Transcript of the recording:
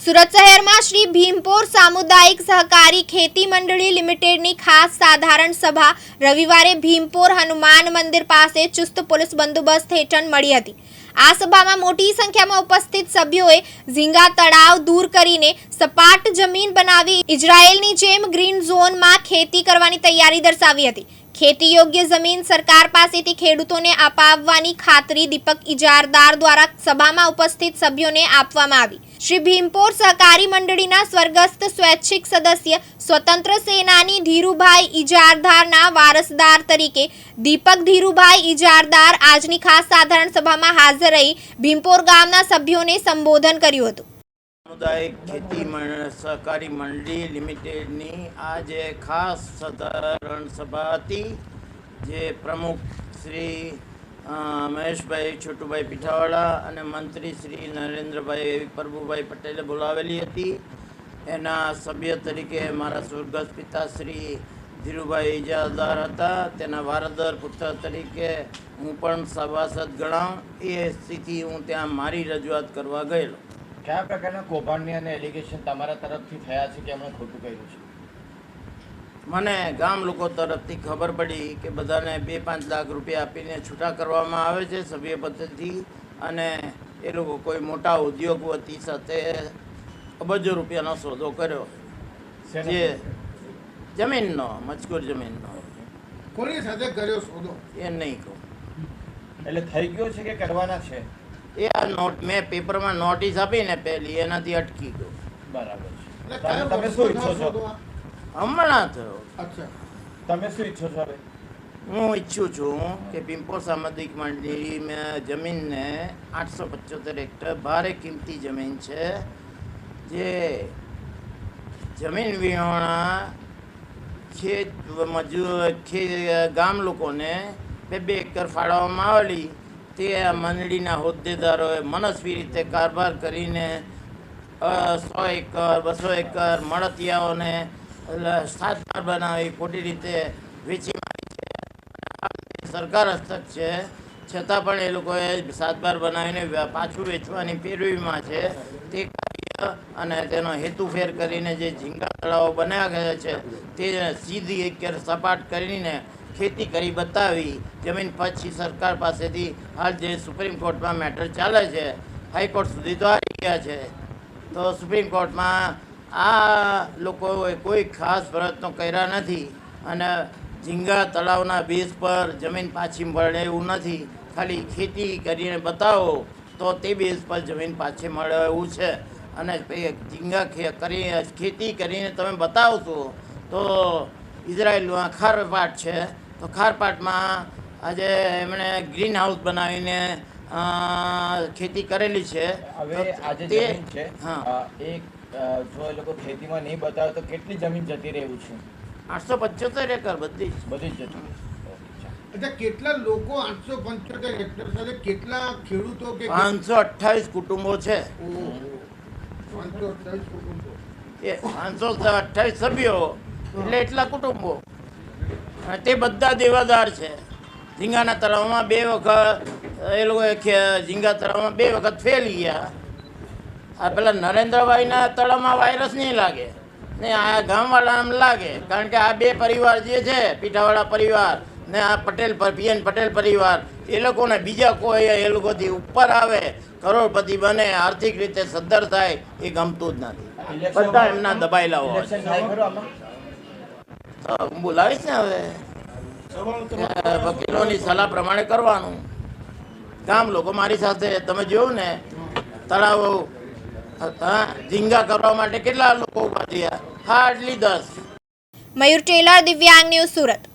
સુરત શહેરમાં શ્રી ભીમપોર સામુદાયિક સહકારી ખેતી મંડળી લિમિટેડની ખાસ સાધારણ સભા રવિવારે ભીમપોર હનુમાન મંદિર પાસે ચુસ્ત પોલીસ બંદોબસ્ત હેઠળ મળી હતી. આ સભામાં મોટી સંખ્યામાં ઉપસ્થિત સભ્યોએ ઝીંગા તળાવ દૂર કરીને સપાટ જમીન બનાવી ઇઝરાયેલની જેમ ગ્રીન ઝોનમાં ખેતી કરવાની તૈયારી દર્શાવી હતી. ખેતી યોગ્ય જમીન સરકાર પાસેથી ખેડૂતોને અપાવવાની ખાતરી દીપક ઇજારદાર દ્વારા સભામાં ઉપસ્થિત સભ્યોને આપવામાં આવી. શ્રી ભીમપોર સહકારી મંડળીના સ્વર્ગસ્થ સ્વૈચ્છિક સદસ્ય સ્વતંત્ર સેનાની ધીરુભાઈ ઇજારદારના વારસદાર તરીકે દીપક ધીરુભાઈ ઇજારદાર આજની ખાસ સાધારણ સભામાં હાજર રહી ભીમપોર ગામના સભ્યોને સંબોધન કર્યું હતું. સામુદાયિક ખેતી સહકારી મંડળી લિમિટેડની આજે ખાસ સાધારણ સભા હતી, જે પ્રમુખ શ્રી મહેશભાઈ છોટુભાઈ પીઠાવાળા અને મંત્રી શ્રી નરેન્દ્રભાઈ પ્રભુભાઈ પટેલે બોલાવેલી હતી. એના સભ્ય તરીકે મારા સ્વર્ગસ્થ પિતાશ્રી ધીરુભાઈ ઇજાદાર હતા. તેના વારદર પુત્ર તરીકે હું પણ સભાસદ ગણાવ એ સ્થિતિ હું ત્યાં મારી રજૂઆત કરવા ગયેલો. કયા પ્રકારના કૌભાંડની અને એલિગેશન તમારા તરફથી થયા છે કે એમણે ખોટું કર્યું છે? મને ગામ લોકો તરફથી ખબર પડી કે બધાને બે પાંચ લાખ રૂપિયા આપીને છૂટા કરવામાં આવે છે સભ્ય પદ્ધતિ અને એ લોકો કોઈ મોટા ઉદ્યોગપતિ સાથે અબજો રૂપિયાનો સોદો કર્યો. જે જમીનનો મજકૂર જમીનનો. કોની સાથે કર્યો સોદો? એ નહીં કહું. એટલે થઈ ગયો છે કે કરવાના છે? એ આ નોટ મેં પેપરમાં નોટિસ આપીને પહેલી એનાથી અટકી ગયો. બરાબર તમે શું ઈચ્છો છો? હમણાં થયો. અચ્છા. તમે શું ઈચ્છો છો હું ઈચ્છું છું કે પિમ્પો સામાજિક મંડળીમાં જમીનને આઠસો પચોતેર હેક્ટર ભારે કિંમતી જમીન છે જે જમીન વિહોણા ખેત મજૂર ખે ગામ લોકોને બે બે એકર ફાળવવામાં આવેલી. તે આ મંડળીના હોદ્દેદારોએ મનસ્વી રીતે કારભાર કરીને સો એકર, બસો એકર મળતિયાઓને એટલે બનાવી ખોટી રીતે વેચી મારી છે. સરકાર હસ્તક છે. છતાં પણ એ લોકોએ સાતબાર બનાવીને પાછું વેચવાની પેરવીમાં છે. તે કાર્ય અને તેનો હેતુફેર કરીને જે ઝીંગા તળાવો બનાવ્યા ગયા છે, તે સીધી એક સપાટ કરીને ખેતી કરી બતાવી, જમીન પછી સરકાર પાસેથી હાલ જે સુપ્રીમ કોર્ટમાં મેટર ચાલે છે, હાઈકોર્ટ સુધી તો આવી ગયા છે. તો સુપ્રીમ કોર્ટમાં આ લોકોએ કોઈ ખાસ પ્રયત્નો કર્યા નથી અને ઝીંગા તળાવના બેઝ પર જમીન પાછી મળે એવું નથી. ખાલી ખેતી કરીને બતાવો તો તે બેઝ પર જમીન પાછી મળે એવું છે. અને ઝીંગા કરી, ખેતી કરીને તમે બતાવશો તો ઇઝરાયલમાં ખારપાટ છે. તો ખારપાટમાં આજે એમણે ગ્રીન હાઉસ બનાવીને ખેતી કરેલી છે. હવે આજે જે જમીન છે. હા. અ, જો એ લોકો ખેતીમાં નહીં બતાવે તો કેટલી જમીન જતી રહેવું છે? આઠસો પંચોતેર એકર બધી બધી જ જતી. અચ્છા કેટલા લોકો આઠસો પંચોતેર હેક્ટર સાથે કેટલા ખેડૂતો કે પાંચસો અઠ્ઠાવીસ કુટુંબો છે. પાંચસો અઠ્ઠાવીસ કુટુંબો. એ પાંચસો અઠ્ઠાવીસ સભ્યો એટલે એટલા કુટુંબો. તે બધા દેવાદાર છે. ઝીંગાના તળાવમાં બે વખત એ લોકો ઝીંગા તળાવમાં બે વખત ફેલી ગયા. આ પેલા નરેન્દ્રભાઈના તળાવમાં વાયરસ નહીં લાગે. ને આ ગામવાળાને લાગે. કારણ કે આ બે પરિવાર જે છે પીઠાવાળા પરિવાર ને આ પટેલ પીએન પટેલ પરિવાર એ લોકોને બીજા કોઈ એ લોકોથી ઉપર આવે કરોડપતિ બને આર્થિક રીતે સદ્ધર થાય એ ગમતું જ નથી. બધા એમના દબાયેલા હોય. તો બોલાવીશ ને હવે? વકીલોની સલાહ પ્રમાણે કરવાનું. ગામ લોકો મારી સાથે, તમે જોયું ને, તળાવો ઝીંગા કરવા માટે કેટલા લોકો ઊભા થયા? હાર્ડલી દસ. Mayur Tailor, Divyang news Surat.